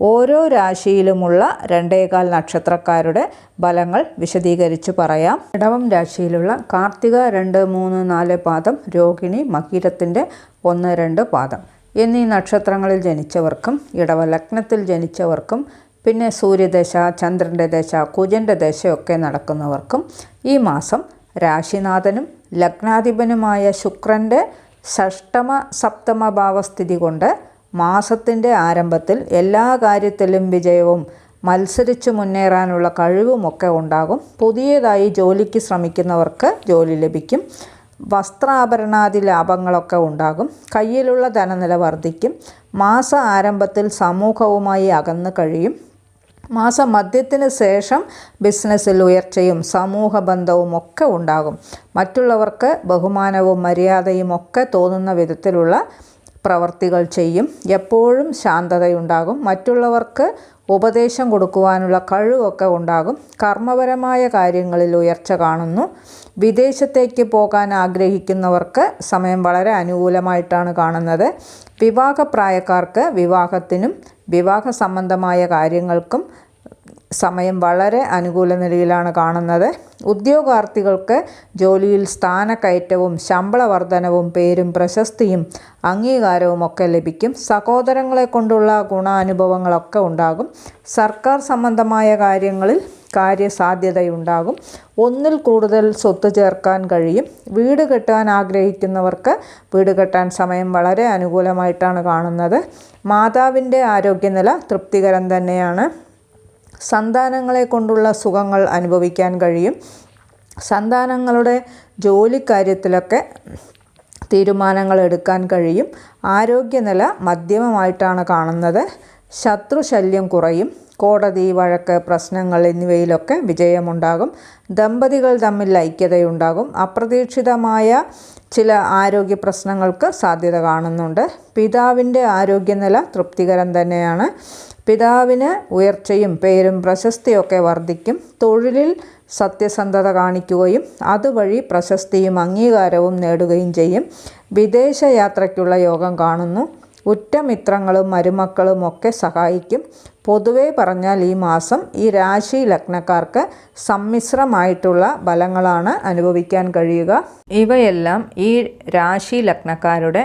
ഓരോ രാശിയിലുമുള്ള രണ്ടേകാൽ നക്ഷത്രക്കാരുടെ ഫലങ്ങൾ വിശദീകരിച്ച് പറയാം. ഇടവം രാശിയിലുള്ള കാർത്തിക രണ്ട് മൂന്ന് നാല് പാദം രോഹിണി മകീരത്തിന്റെ ഒന്ന് രണ്ട് പാദം. എന്നീ നക്ഷത്രങ്ങളിൽ ജനിച്ചവർക്കും ഇടവ ലഗ്നത്തിൽ ജനിച്ചവർക്കും പിന്നെ സൂര്യദശ ചന്ദ്രന്റെ ദശ കുജന്റെ ദശയൊക്കെ നടക്കുന്നവർക്കും ഈ മാസം രാശിനാഥനും ലഗ്നാധിപനുമായ ശുക്രന്റെ ഷഷ്ടമ സപ്തമ ഭാവസ്ഥിതി കൊണ്ട് മാസത്തിന്റെ ആരംഭത്തിൽ എല്ലാ കാര്യത്തിലും വിജയവും മത്സരിച്ച് മുന്നേറാനുള്ള കഴിവുമൊക്കെ ഉണ്ടാകും. പുതിയതായി ജോലിക്ക് ശ്രമിക്കുന്നവർക്ക് ജോലി ലഭിക്കും. വസ്ത്രാഭരണാദി ലാഭങ്ങളൊക്കെ ഉണ്ടാകും. കയ്യിലുള്ള ധനനില വർദ്ധിക്കും. മാസ ആരംഭത്തിൽ സമൂഹവുമായി അകന്നു കഴിയും. മാസം മധ്യത്തിന് ശേഷം ബിസിനസ്സിൽ ഉയർച്ചയും സമൂഹ ബന്ധവും ഒക്കെ ഉണ്ടാകും. മറ്റുള്ളവർക്ക് ബഹുമാനവും മര്യാദയും ഒക്കെ തോന്നുന്ന വിധത്തിലുള്ള പ്രവർത്തികൾ ചെയ്യും. എപ്പോഴും ശാന്തതയുണ്ടാകും. മറ്റുള്ളവർക്ക് ഉപദേശം കൊടുക്കുവാനുള്ള കഴിവൊക്കെ ഉണ്ടാകും. കർമ്മപരമായ കാര്യങ്ങളിൽ ഉയർച്ച കാണുന്നു. വിദേശത്തേക്ക് പോകാൻ ആഗ്രഹിക്കുന്നവർക്ക് സമയം വളരെ അനുകൂലമായിട്ടാണ് കാണുന്നത്. വിവാഹപ്രായക്കാർക്ക് വിവാഹത്തിനും വിവാഹ സംബന്ധമായ കാര്യങ്ങൾക്കും സമയം വളരെ അനുകൂല നിലയിലാണ് കാണുന്നത്. ഉദ്യോഗാർത്ഥികൾക്ക് ജോലിയിൽ സ്ഥാനക്കയറ്റവും ശമ്പള വർധനവും പേരും പ്രശസ്തിയും അംഗീകാരവും ഒക്കെ ലഭിക്കും. സഹോദരങ്ങളെ കൊണ്ടുള്ള ഗുണാനുഭവങ്ങളൊക്കെ ഉണ്ടാകും. സർക്കാർ സംബന്ധമായ കാര്യങ്ങളിൽ കാര്യസാധ്യതയുണ്ടാകും. ഒന്നിൽ കൂടുതൽ സ്വത്ത് ചേർക്കാൻ കഴിയും. വീട് കെട്ടാൻ ആഗ്രഹിക്കുന്നവർക്ക് വീട് കെട്ടാൻ സമയം വളരെ അനുകൂലമായിട്ടാണ് കാണുന്നത്. മാതാവിന്റെ ആരോഗ്യനില തൃപ്തികരം തന്നെയാണ്. സന്താനങ്ങളെ കൊണ്ടുള്ള സുഖങ്ങൾ അനുഭവിക്കാൻ കഴിയും. സന്താനങ്ങളുടെ ജോലിക്കാര്യത്തിലൊക്കെ തീരുമാനങ്ങൾ എടുക്കാൻ കഴിയും. ആരോഗ്യനില മധ്യമമായിട്ടാണ് കാണുന്നത്. ശത്രുശല്യം കുറയും. കോടതി വഴക്ക് പ്രശ്നങ്ങൾ എന്നിവയിലൊക്കെ വിജയമുണ്ടാകും. ദമ്പതികൾ തമ്മിൽ ഐക്യതയുണ്ടാകും. അപ്രതീക്ഷിതമായ ചില ആരോഗ്യ പ്രശ്നങ്ങൾക്ക് സാധ്യത കാണുന്നുണ്ട്. പിതാവിന്റെ ആരോഗ്യനില തൃപ്തികരം തന്നെയാണ്. പിതാവിന് ഉയർച്ചയും പേരും പ്രശസ്തിയൊക്കെ വർദ്ധിക്കും. തൊഴിലിൽ സത്യസന്ധത കാണിക്കുകയും അതുവഴി പ്രശസ്തിയും അംഗീകാരവും നേടുകയും ചെയ്യും. വിദേശ യാത്രയ്ക്കുള്ള യോഗം കാണുന്നു. ഉറ്റമിത്രങ്ങളും മരുമക്കളും ഒക്കെ സഹായിക്കും. പൊതുവെ പറഞ്ഞാൽ ഈ മാസം ഈ രാശി ലഗ്നക്കാർക്ക് സമ്മിശ്രമായിട്ടുള്ള ഫലങ്ങളാണ് അനുഭവിക്കാൻ കഴിയുക. ഇവയെല്ലാം ഈ രാശി ലഗ്നക്കാരുടെ